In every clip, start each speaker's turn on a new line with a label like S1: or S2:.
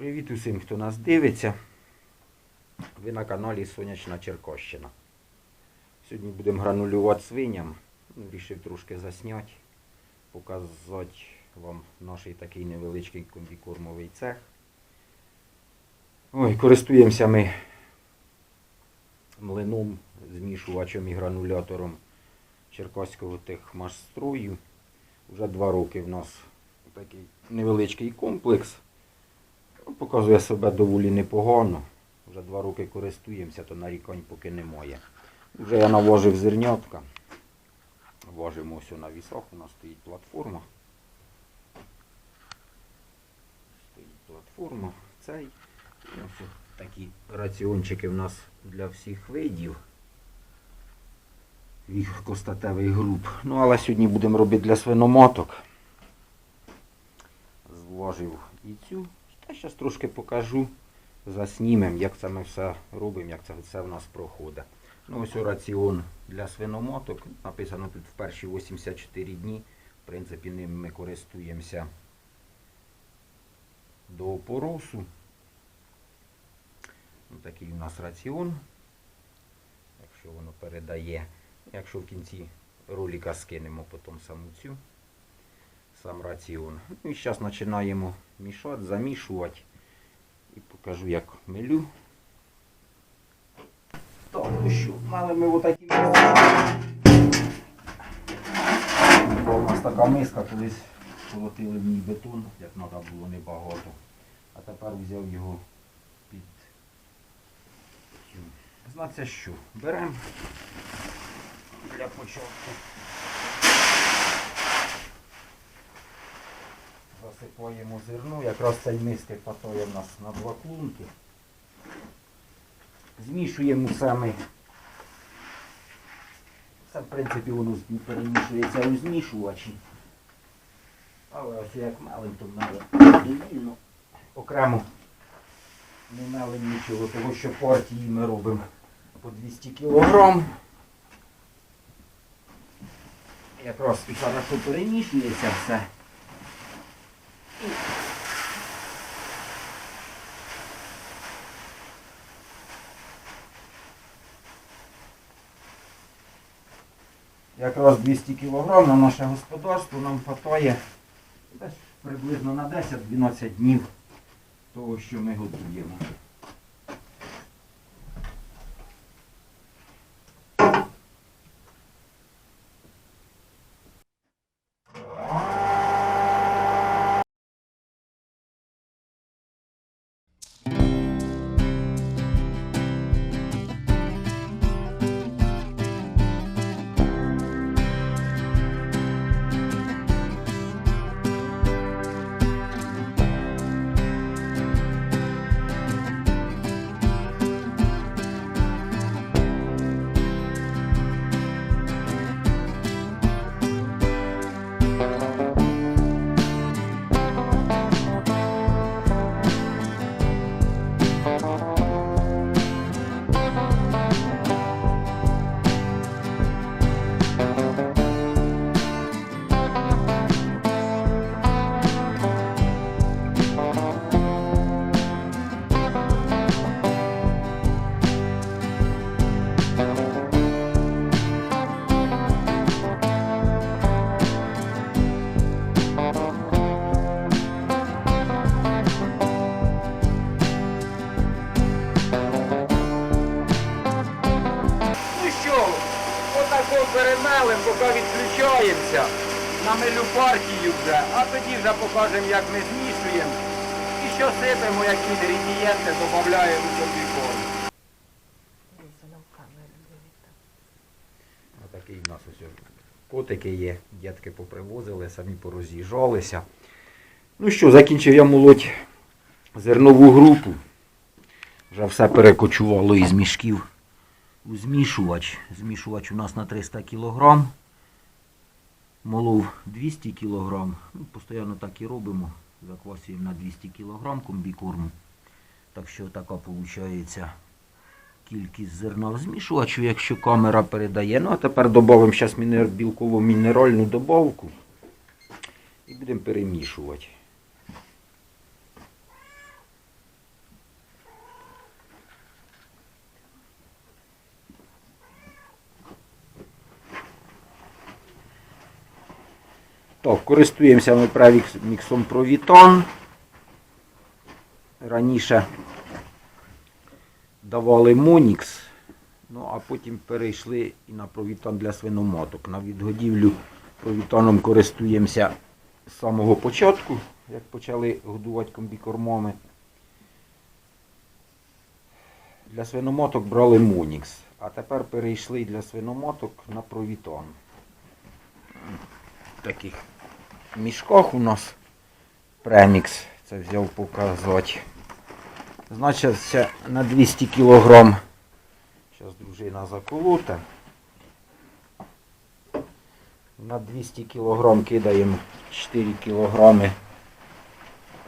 S1: Привіт усім, хто нас дивиться. Ви на каналі Сонячна Черкощина. Сьогодні будемо гранулювати свиням. Рішив трошки засняти, показати вам наш такий невеличкий комбікормовий цех. Ой, користуємося ми млином, змішувачем і гранулятором Черкаського техмашстрою. Вже два роки в нас такий невеличкий комплекс. Ну, Показує себе доволі непогано. Вже два роки користуємося, то нарікань поки немає. Вже я навожив зернятка. Важимо ось на вісах, у нас стоїть платформа. Стоїть платформа. Цей. Такі раціончики в нас для всіх видів. Їх костатевий груп. Ну, але сьогодні будемо робити для свиноматок. Зважив і цю. Та зараз трошки покажу, заснімем, як це ми все робимо, як це все в нас проходить. Ну ось раціон для свиноматок. Написано тут в перші 84 дні. В принципі, ним ми користуємося до опоросу. Ось такий у нас раціон. Якщо воно передає. Якщо в кінці ролика скинемо потім саму цю сам раціон. Ну і зараз починаємо мішати, замішувати. І покажу, як милю. Так, ну що, мали ми отакі. Бо у нас така миска, колись колотили в ній бетон, як треба було небагато. А тепер взяв його під. Знається що? Беремо для початку. Засипаємо зерно, якраз цей миски хватає в нас на два клунки. Змішуємо саме. Все, в принципі, воно перемішується у змішувачі. Але ось як мелим, то довільно. Окремо не мелим нічого, тому що партії ми робимо по 200 кг. Якраз і хорошо перемішується все. Якраз 200 кг на наше господарство нам хватає приблизно на 10-12 днів того, що ми готуємо. Покажемо, як ми змішуємо. І що сипемо, які інгредієнти додаємо до бікон. Отакий у нас ось котики є, дітки попривозили, самі пороз'їжджалися. Ну що, закінчив я молоть зернову групу. Вже все перекочувало із мішків у змішувач. Змішувач у нас на 300 кг. Молов 200 кг. Ну, постійно так і робимо. Заквасуємо на 200 кг комбікорму. Так що така виходить кількість зерна в змішувачу, якщо камера передає. Ну а тепер додамо білкову мінеральну добавку. І будемо перемішувати. Користуємося ми преміксом Провітон. Раніше давали Монікс, ну а потім перейшли і на провітон для свиномоток. На відгодівлю провітоном користуємося з самого початку, як почали годувати комбікормами. Для свиномоток брали Монікс, а тепер перейшли для свиномоток на провітон. Таких мішках у нас премікс. Це взяв показати. Значить, на 200 кг. Зараз дружина заколоте. На 200 кг кидаємо 4 кг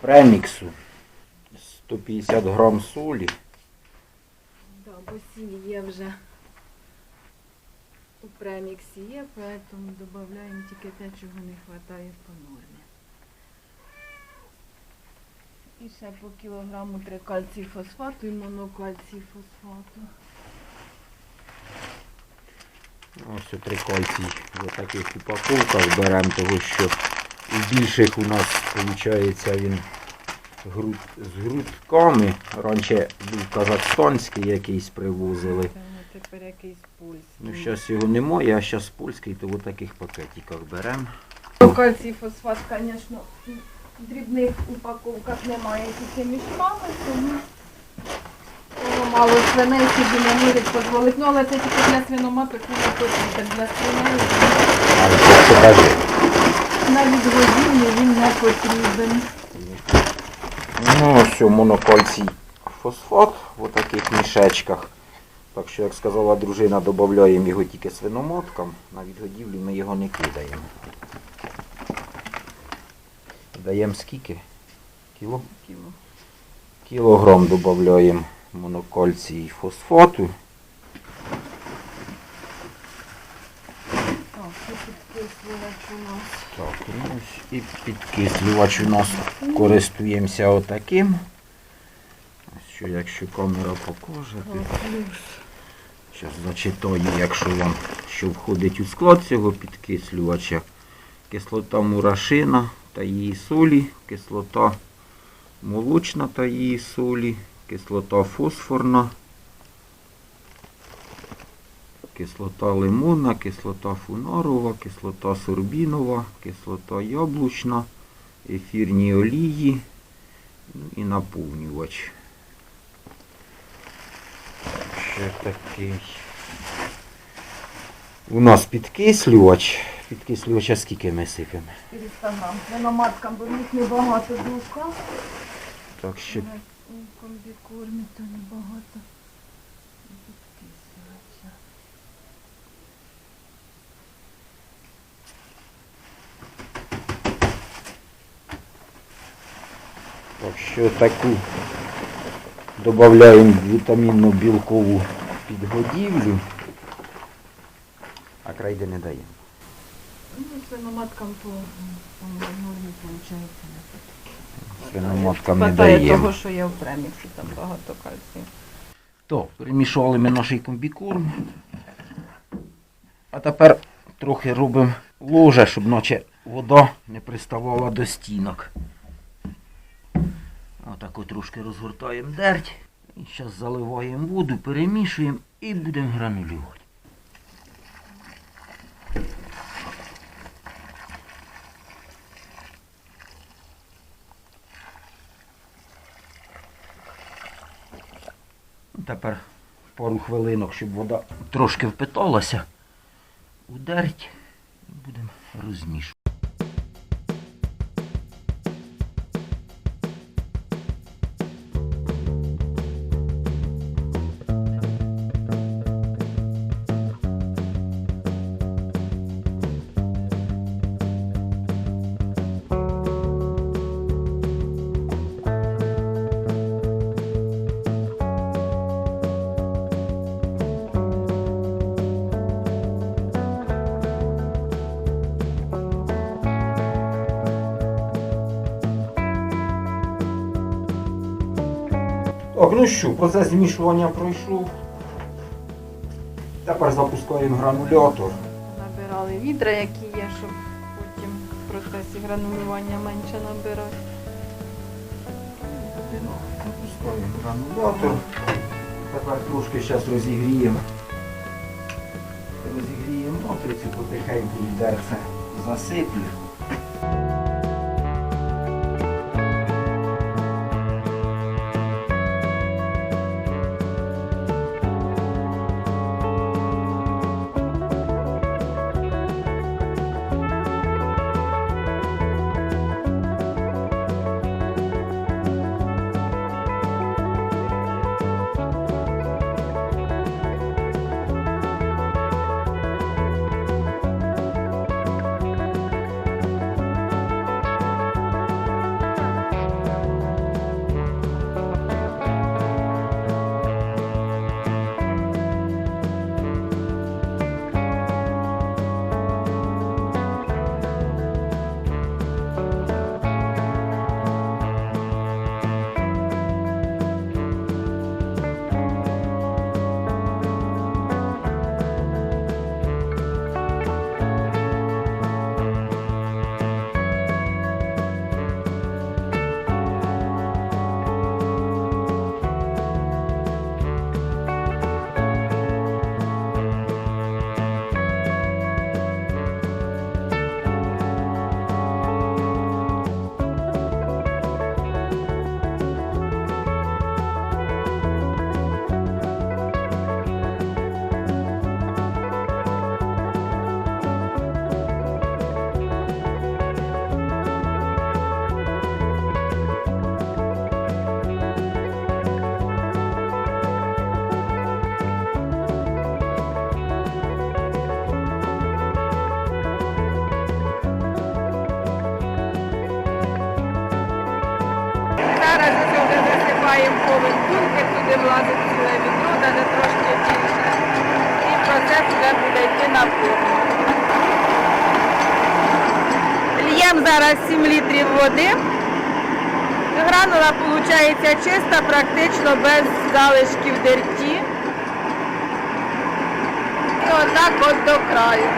S1: преміксу, 150 грам солі.
S2: Да, бо сіль є вже у преміксі є, поэтому додаємо тільки те, чого не вистачає по нормі. І ще по кілограму трикальцій фосфату і монокальцій фосфату.
S1: Ось три кальцій в таких упаковках беремо, того що у більших у нас виходить він груд, з грудками. Раніше був казахстанський якийсь привозили.
S2: Тепер якийсь польський.
S1: Ну, зараз його немає, а зараз польський, то в таких пакетиках беремо.
S2: Кальцій фосфат, звісно, в дрібних упаковках немає тільки між мами, тому мало свиней собі не можуть дозволити. Ну, але це тільки для свиноматок не потрібен. Для свиней
S1: Але це покажи.
S2: навіть годівлі він не потрібен.
S1: Ну, ось монокальцій фосфат в таких мішечках. Так що, як сказала дружина, додаємо його тільки свиномоткам. На відгодівлю ми його не кидаємо. Даємо скільки? Кіло?
S2: Кіло.
S1: Кілограм додаємо монокальцій фосфату.
S2: Так, підкислювач у нас.
S1: Так, ну і підкислювач у нас користуємося отаким. Що, якщо камера покаже. Зараз зачитаю, якщо вам що входить у склад цього підкислювача. Кислота мурашина та її солі, кислота молочна та її солі, кислота фосфорна, кислота лимонна, кислота фунарова, кислота сорбінова, кислота яблучна, ефірні олії і наповнювач. Ще такий. У нас підкислювач. Підкислювача скільки ми сипемо?
S2: 400 грам. Свиноматкам, бо в них небагато білка.
S1: Так що
S2: У комбікормі то небагато. підкислювача.
S1: Так що таку додаємо вітамінну білкову підгодівлю, а крайди не даємо.
S2: Ну, свиноматкам по, нормі виходить.
S1: Свиноматкам не даємо.
S2: того, що є в преміксі, там багато кальцію.
S1: То, перемішували ми наш комбікорм. А тепер трохи робимо ложе, щоб наче вода не приставала до стінок. Отако трошки розгортаємо дерть. Зараз заливаємо воду, перемішуємо і будемо гранулювати. Тепер пару хвилинок, щоб вода трошки впиталася. Удерть і будемо розмішувати. Так, ну що, процес змішування пройшов. Тепер запускаємо гранулятор.
S2: Набирали відра, які є, щоб потім в процесі гранулювання менше набирати.
S1: Запускаємо гранулятор. Тепер трошки зараз розігріємо. Розігріємо матрицю, потихеньку відерце засиплю.
S2: Вже буде йти на повну. Льємо зараз 7 літрів води. Гранула виходить чиста, практично без залишків дерті. І отак от до краю.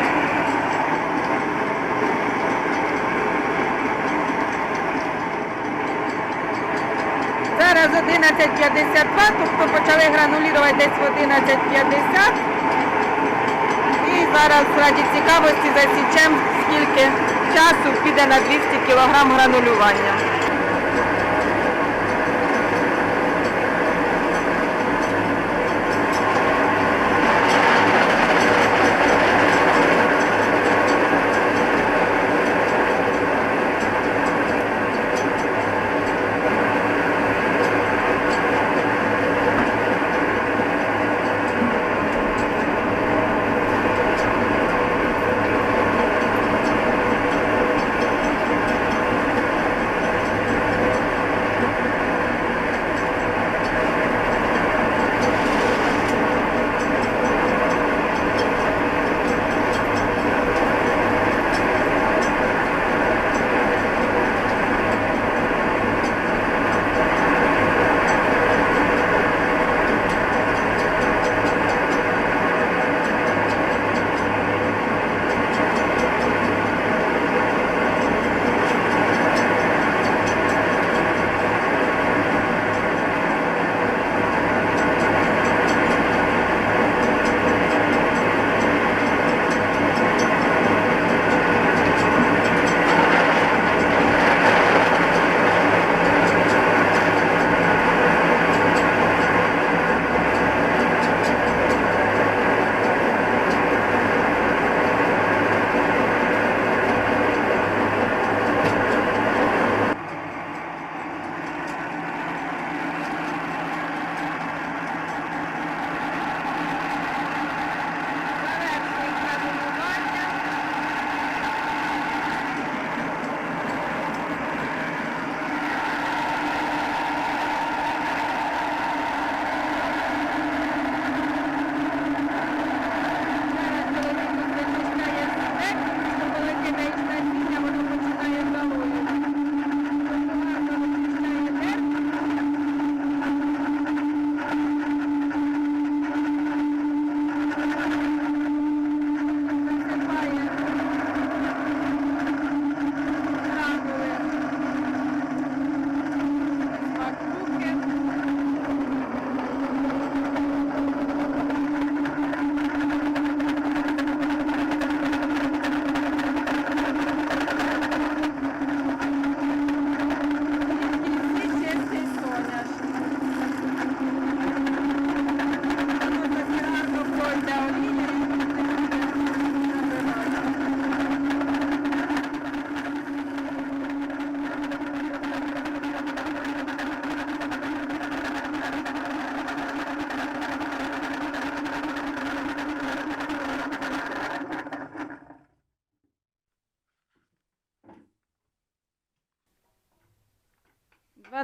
S2: Зараз 11.52, тобто почали гранулірувати десь в 11.50. Зараз раді цікавості засічемо, скільки часу піде на 200 кг гранулювання.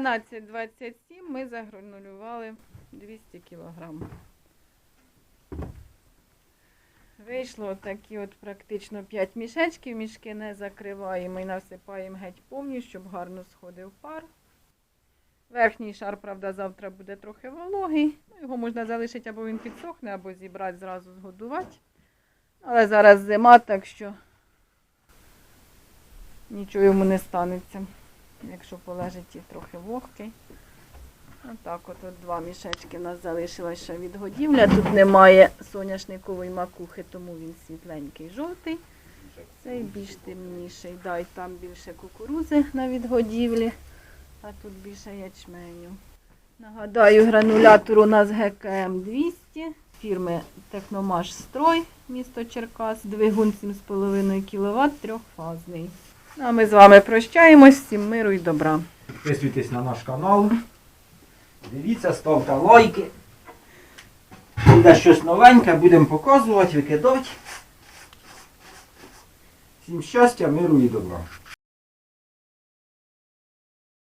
S2: 12,27 ми загранулювали 200 кілограм. Вийшло такі от практично 5 мішечків, мішки не закриваємо і насипаємо геть повністю, щоб гарно сходив пар. Верхній шар, правда, завтра буде трохи вологий. Ну, його можна залишити або він підсохне, або зібрати зразу згодувати. Але зараз зима, так що нічого йому не станеться, якщо полежить і трохи вогкий. Отак от, от два мішечки у нас залишилось ще від годівля. Тут немає соняшникової макухи, тому він світленький жовтий. Цей більш темніший. Да, і там більше кукурузи на відгодівлі, а тут більше ячменю. Нагадаю, гранулятор у нас ГКМ 200 фірми Техномаш Строй, місто Черкас, двигун 7,5 кВт, трьохфазний. Ну, а ми з вами прощаємось, всім миру і добра.
S1: Підписуйтесь на наш канал. Дивіться, ставте лайки. Буде щось новеньке, будемо показувати, викидати. Всім щастя, миру і добра.